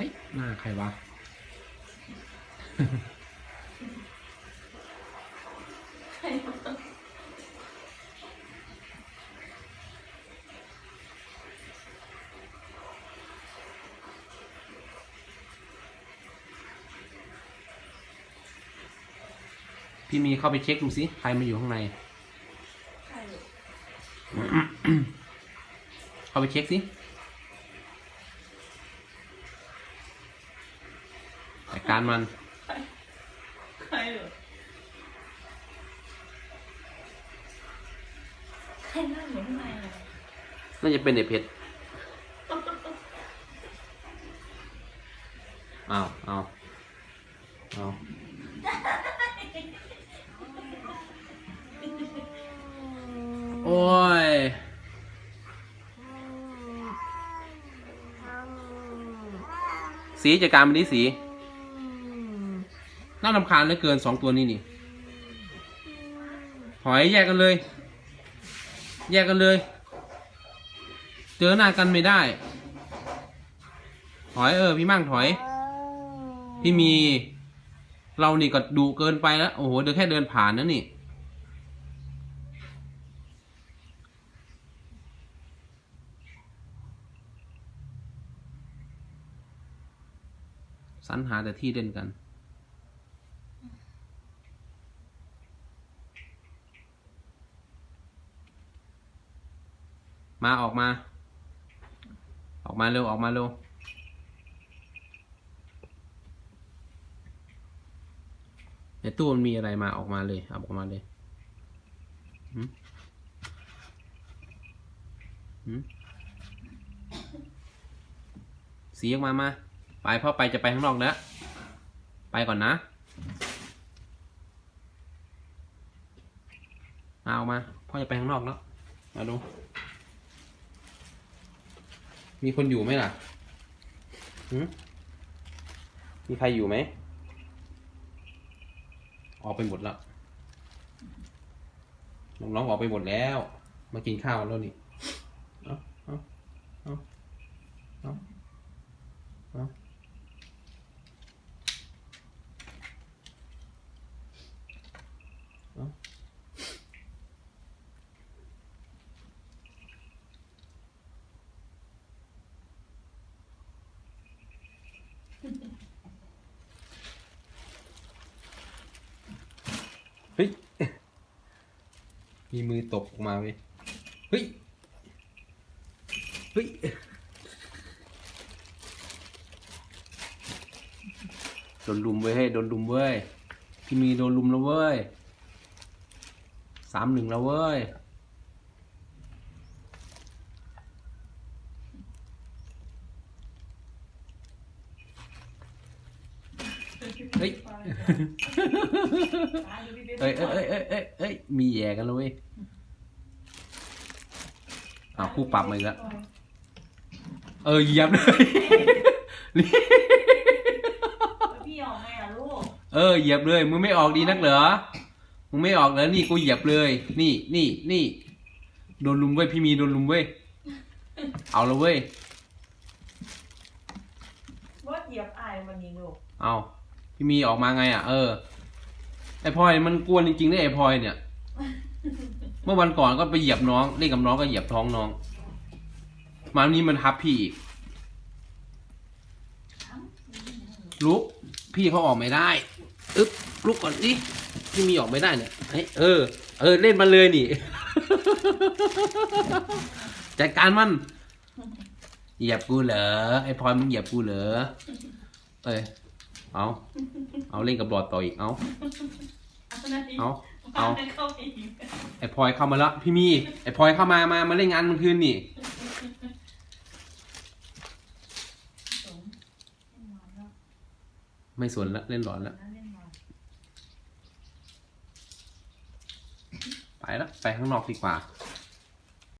ฮ้ยหน้าใครวะ พี่มีเข้าไปเช็คดูสิใครมาอยู่ข้างใน ใครอยู่เข้าไปเช็คสิจัด การมัน ใครอยู่ใครนั่งอยู่ข้างในอะน่าจะเป็นเด็กเพชรอ้าวอ้าวอ้าวโอ้ย สีจัดการมันดิสี น่ารำคาญเหลือเกินสองตัวนี้นี่ หอยแยกกันเลย แยกกันเลย เจอหน้ากันไม่ได้ ถอยเออพี่มั่งถอย พี่มี เรานี่ก็ดุเกินไปแล้ว โอ้โหเดินแค่เดินผ่านนะนี่ สรรหาแต่ที่เล่นกัน มาออกมา ออกมาเร็วออกมาเร็วในตู้มันมีอะไรมาออกมาเลยเอาออกมาเลยหืมหืมสีออกมามา ไปพ่อไปจะไปข้างนอกแล้วไปก่อนนะ มาออกมา พ่อจะไปข้างนอกแล้ว มาดู มีคนอยู่ไหมล่ะหืมมีใครอยู่ไหม ออกไปหมดแล้วน้องๆออกไปหมดแล้ว มากินข้าวแล้วนี่ เอาเอาเอาเอาเอาเอา มีมือตกออกมาเว้ยเฮ้ย เฮ้ย โดนลุมเว้ยเฮ้ยโดนลุมเว้ย พี่มีโดนลุมแล้วเว้ยสามหนึ่งแล้วเว้ย เฮ้ยตายอยู่พี่เบสเอ้ยเอ้ยเอ้ยเอ้ยเอ้ยมีแย่กันแล้วเว้ยอ้าวคู่ปรับมาอีกแล้ว เออเหยียบเลยนี่แล้วพี่ออกไงอะลูกเออเหยียบเลย มึงไม่ออกดีนักเหรอ มึงไม่ออกเหรอนี่กูเหยียบเลย นี่นี่นี่ โดนลุมเว้ยพี่มีโดนลุมเว้ย เอาละเว้ย ว่าเหยียบอายวันนี้ลูกเอา พี่มีออกมาไงอะเออไอพลอยมันกวนจริงๆเลยไอพลอยเนี่ย เมื่อวันก่อนก็ไปเหยียบน้องเล่นกับน้องก็เหยียบท้องน้อง มาวันนี้มันทับพี่อีกลุกพี่เขาออกไม่ได้อึ๊บลุกก่อนดิพี่มีออกไม่ได้เนี่ยเฮ้ยเออ เออ เล่นมาเลยนี่จัดการมันเหยียบกูเหรอไอพลอยมึงเหยียบกูเหรอเอ้ย เอาเอาเล่นกับหลอดต่ออีก เอาเอาเอาเข้าไปอีกไอพลอยเข้ามาแล้วพี่มีไอพลอยเข้ามามามาเล่นงานมันคืนนี่สมเล่นนอนแล้วไม่สนละเล่นหลอนละนั่นเล่นนอนไปละไปข้างนอกดีกว่าเ